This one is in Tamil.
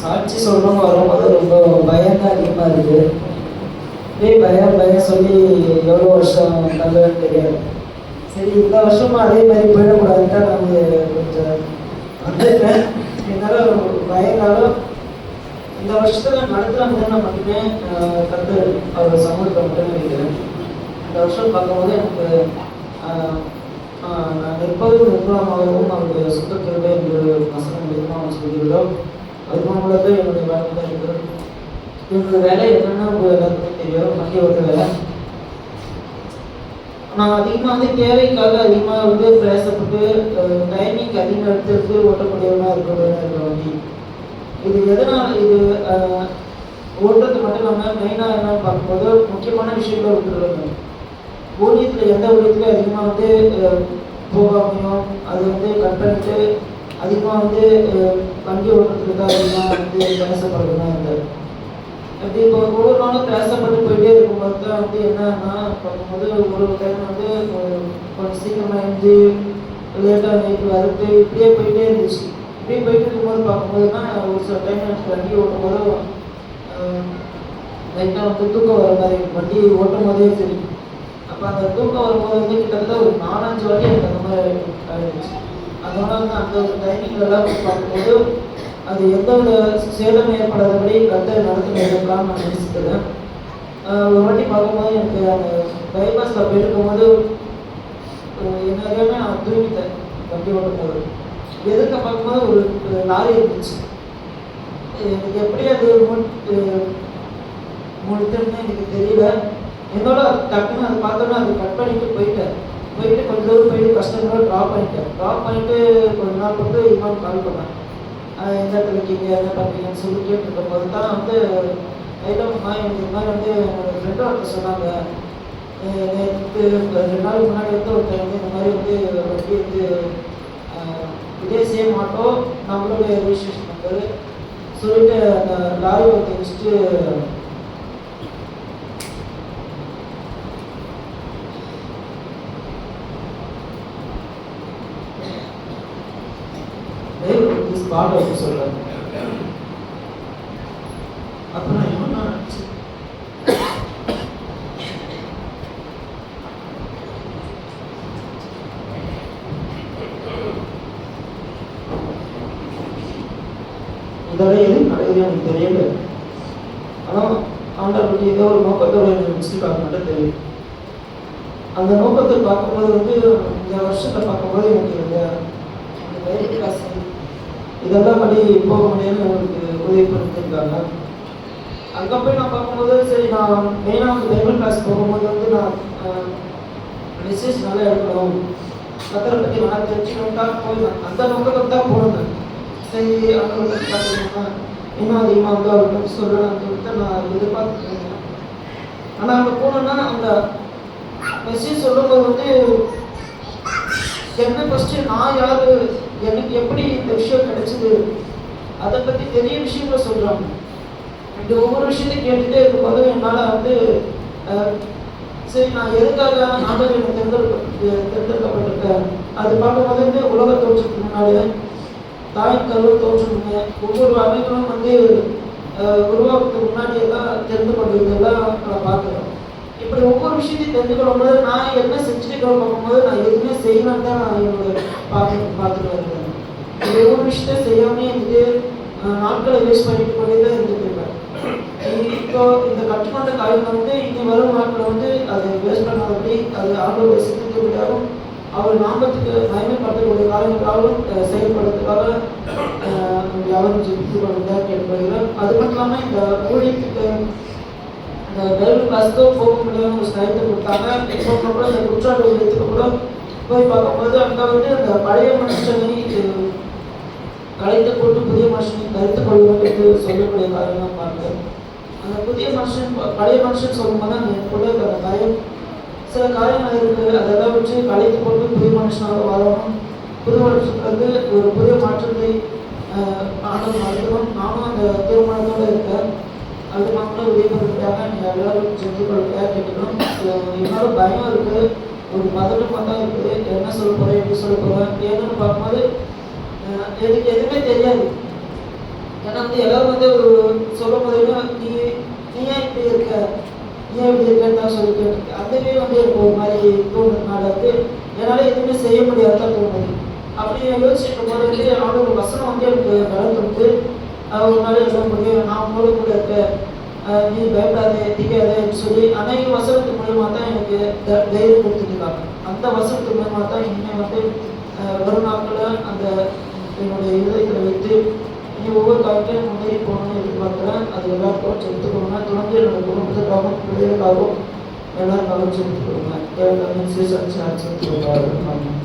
சாட்சி சொல்லணும் வரும்போது ரொம்ப பயம் தான் அதிகமாக இருக்குது இதே பயம் பயம் சொல்லி எவ்வளோ வருஷம் நல்லதுன்னு தெரியாது. சரி இந்த வருஷமும் அதே மாதிரி போயிடக்கூடாதுன்ட்டு நான் கொஞ்சம் வந்துருக்கேன் இருந்தாலும் பயந்தாலும் இந்த வருஷத்துல நடத்துகிற முதல்ல மட்டுமே கற்று கத்து அவர் சமூகத்தை மட்டுமே நினைக்கிறேன். இந்த வருஷம் பார்க்கும்போது எனக்கு நான் நிற்பதும் நிர்வாகமாகவும் அவருடைய சுத்தத்திலோட என்று வசனம் நிர்வாகம் சொல்கிறதோ அது மூலமாக என்னுடைய வாழ்க்கை இருக்கிறோம் இவங்க வேலை என்னென்னா உங்க எல்லாத்துக்கும் தெரியும் மத்திய ஒரு வேலை. நான் அதிகமாக வந்து தேவைக்காக அதிகமாக வந்து பிரயாசப்பட்டு டைமிங் அதிகமாக எடுத்து ஓட்டக்கூடியவனாக இருக்கக்கூடியவனா இருக்கிற வண்டி. இது எதனால் இது ஓட்டுறது மட்டும் இல்லாமல் மெயினாக என்னன்னு பார்க்கும்போது முக்கியமான விஷயங்கள் விட்டுருவாங்க ஊதியத்தில் எந்த ஊதியத்துலையும் அதிகமாக வந்து போகாமையும் அது வந்து கட் பண்ணிட்டு அதிகமாக வந்து அஹ், வண்டி அதிகமாக வந்து பிரயாசப்படுறதுனா இருந்தது அப்படி இப்போ ஒவ்வொரு நாளும் பிரயாசப்பட்டு போயிட்டே இருக்கும்போது தான் வந்து என்னன்னா பார்க்கும்போது ஒரு டைம் வந்து கொஞ்சம் சீக்கிரமாக எழுந்து லேட்டாக நைட்டு வரது இப்படியே போயிட்டே இருந்துச்சு இப்படியே போயிட்டு இருக்கும்போது பார்க்கும்போது தான் ஒரு சில டைம் எனக்கு வண்டி ஓட்டும் போது லைட்டாக வந்து தூக்கம் வர மாதிரி வண்டி ஓட்டும் போதே சரி அப்போ அந்த தூக்கம் வரும்போது வந்து கிட்டத்தட்ட ஒரு நாலஞ்சு வாட்டி எனக்கு அந்த மாதிரி ஆயிடுச்சு. அதனால அந்த டைமிங்லலாம் பார்க்கும்போது அது எந்த ஒரு சேதம் ஏற்படாதபடி கத்தை நடத்துனதுக்காக நான் நினைச்சுக்கிறேன் ஒரு வாட்டி பார்க்கும்போது எனக்கு அந்த பைபாஸில் போயிருக்கும்போது ஆஹ் நான் தூங்கிட்டேன் வண்டி ஓட்டும்போது. எதிர்க்க பார்க்கும்போது ஒரு லாரி இருந்துச்சு. எனக்கு எப்படி அது முடித்துன்னு எனக்கு தெரியல. என்னோட டக்குன்னு அதை பார்த்தோன்னா அது கட் பண்ணிட்டு போயிட்டேன். போயிட்டு கொஞ்ச தூரம் போயிட்டு கஸ்டமரை ட்ராப் பண்ணிட்டேன். ட்ராப் பண்ணிட்டு கொஞ்ச நாள் வந்து இமாம் கால் பண்ணேன் எந்த இடத்துல இருக்கீங்க என்ன பண்ணுறீங்கன்னு சொல்லி கேட்டுருக்கும் போது தான் வந்து ஐட்டம் எனக்கு இந்த மாதிரி வந்து என்னோடய ஃப்ரெண்டு ஒருத்தர் சொன்னாங்க. நேற்று ரெண்டு நாள் முன்னாடி வந்து ஒருத்தர் வந்து இந்த மாதிரி வந்து வண்டி வந்து இதே சேம் ஆட்டோ நம்மளுடைய ரிஜிஸ்ட்ரேஷன் நம்பர் சொல்லிட்டு அந்த லாரி ஒருத்தர் வச்சுட்டு பாட வந்து சொல்றாங்க அப்ப நான் என்ன நினைச்சேன் இதெல்லாம் எனக்கு தெரியல ஆனால் ஆண்டவர் வந்து ஏதோ ஒரு நோக்கத்தோட எனக்கு பார்க்க மட்டும் தெரியும் அந்த நோக்கத்தை பார்க்கும்போது வந்து இந்த வருஷத்தை பார்க்கும்போது எனக்கு இந்த இந்த வேலை இதெல்லாம் படி போக முடியும்னு உங்களுக்கு உதவி பண்ணிருக்காங்க அங்கே போய் நான் பார்க்கும்போது சரி நான் மெயினாக வந்து பைபிள் கிளாஸ் போகும்போது வந்து நான் மெசேஜ் நல்லா எடுக்கணும் கத்தரை பற்றி நல்லா தெரிஞ்சுக்கணும்தான் போய் அந்த நோக்கத்துக்கு தான் போனேன். சரி அந்த நோக்கத்தை பார்த்தீங்கன்னா இன்னும் அதிகமாக வந்து அவரை பற்றி சொல்லணும்னு சொல்லிட்டு நான் எதிர்பார்த்துருக்கேன் ஆனால் அங்கே போனோன்னா அந்த மெசேஜ் சொல்லும்போது வந்து என்ன ஃபஸ்ட்டு நான் யார் எனக்கு எப்படி இந்த விஷயம் கிடைச்சது? அதை பற்றி நிறைய விஷயங்களை சொல்கிறாங்க இந்த ஒவ்வொரு விஷயத்தையும் கேட்டுட்டே இருக்கும்போது என்னால் வந்து சரி நான் எதுக்காக ஆண்டவர் எனக்கு தேர்ந்தெடுக்க தேர்ந்தெடுக்கப்பட்டிருக்கேன் அது பார்க்கும்போது வந்து உலக தோற்றத்துக்கு முன்னாடி தாயின் கருவர் தோற்றுங்க ஒவ்வொரு அமைப்பும் வந்து உருவாக்கத்துக்கு முன்னாடி எல்லாம் தெரிந்து கொண்டிருந்ததெல்லாம் நான் பார்க்குறேன் இப்படி ஒவ்வொரு விஷயத்தையும் தெரிந்து கொள்ளும்போது நான் என்ன செஞ்சுட்டு பார்க்கும்போது நான் எதுவுமே செய்யணும்னு தான் நான் என்னோட பார்க்க பார்க்குறேன். வருவேன் விஷயத்த செய்யாமல் செய்யாமே இருந்துட்டு நாட்களை வேஸ்ட் பண்ணிட்டு கொண்டே தான் இருந்துட்டு இருப்பேன் இப்போ இந்த கற்றுக்கொண்ட காரியம் வந்து இனி வரும் நாட்களை வந்து அதை வேஸ்ட் பண்ணாதபடி அது ஆண்டோட சித்தத்தை விட்டாலும் அவர் நாமத்துக்கு மயமைப்படுத்தக்கூடிய காரியங்களாகவும் செயல்படுறதுக்காக யாரும் ஜெபித்து கொண்டு கேட்பதுகிறேன் அது மட்டும் இல்லாமல் இந்த ஊழியத்துக்கு இந்த பைபிள் கிளாஸ்க்கு போக முடியாத ஒரு ஸ்நேகத்தை கொடுத்தாங்க இப்போ கூட இந்த குற்றால ஊழியத்துக்கு கூட போய் பார்க்கும்போது அங்கே வந்து அந்த பழைய மனுஷனை கலைத்து கொண்டு புதிய மனுஷனை கருத்து கொள்வது என்று சொல்லக்கூடிய காரணம் பார்த்தேன் அந்த புதிய மனுஷன் பழைய மனுஷன் சொல்லும்போது அந்த எனக்கு கூட அந்த பயம் சில காரியங்கள் இருக்கு அதெல்லாம் வச்சு கலைத்து போட்டு புதிய மனுஷனாக வாழணும். புது வருஷத்துக்கு ஒரு புதிய மாற்றத்தை ஆஹ், ஆண்டவர் நானும் அந்த தீர்மானத்தோடு இருக்கேன். அது மக்களும் உதவி பண்ணுறதுக்காக நீங்கள் எல்லாரும் செஞ்சு கொள்ளுங்க கேட்டுக்கணும். அஹ், என்னோட பயம் இருக்குது ஒரு பதட்டம் பார்த்தா இருக்குது என்ன சொல்ல போகிறேன் எப்படி சொல்ல போகிறேன் ஏதுன்னு பார்க்கும்போது எனக்கு எதுவுமே தெரியாது. ஏன்னா வந்து எல்லாரும் வந்து ஒரு சொல்லும் போது நீ நீ ஏன் இப்படி இருக்க? நீ ஏன் இப்படி இருக்கன்னு தான் சொல்லிட்டு அதுவே வந்து எனக்கு ஒரு மாதிரி தோணுறதுனால வந்து என்னால் எதுவுமே செய்ய முடியாதான் தோணுது அப்படி யோசிச்சுட்டு போது வந்து அவனோட வசனம் வந்து எனக்கு பலம் கொடுத்து அவங்களால எல்லாம் முடியும் நான் உங்களோட கூட இருக்கேன் நீ பயப்படாத திக்காதன்னு சொல்லி அநேக வசனத்து மூலயமா தான் எனக்கு த- தைரியம் கொடுத்துருக்காங்க அந்த வசனத்து மூலயமா தான் இனிமேல் வந்து வரும் நாட்களில் அந்த என்னுடைய இதயத்தில் வைத்து இனி ஒவ்வொரு காலத்தையும் முன்னேறி போகணும்னு எதிர்பார்க்குறேன் அது எல்லாருக்கும் செலுத்து கொடுங்க தொடர்ந்து என்னோட குடும்பத்துக்காகவும் பிள்ளைகளுக்காகவும் எல்லாருக்காகவும் செலுத்து கொடுங்க தேவையான சீசன் சான்ஸ் கொடுங்க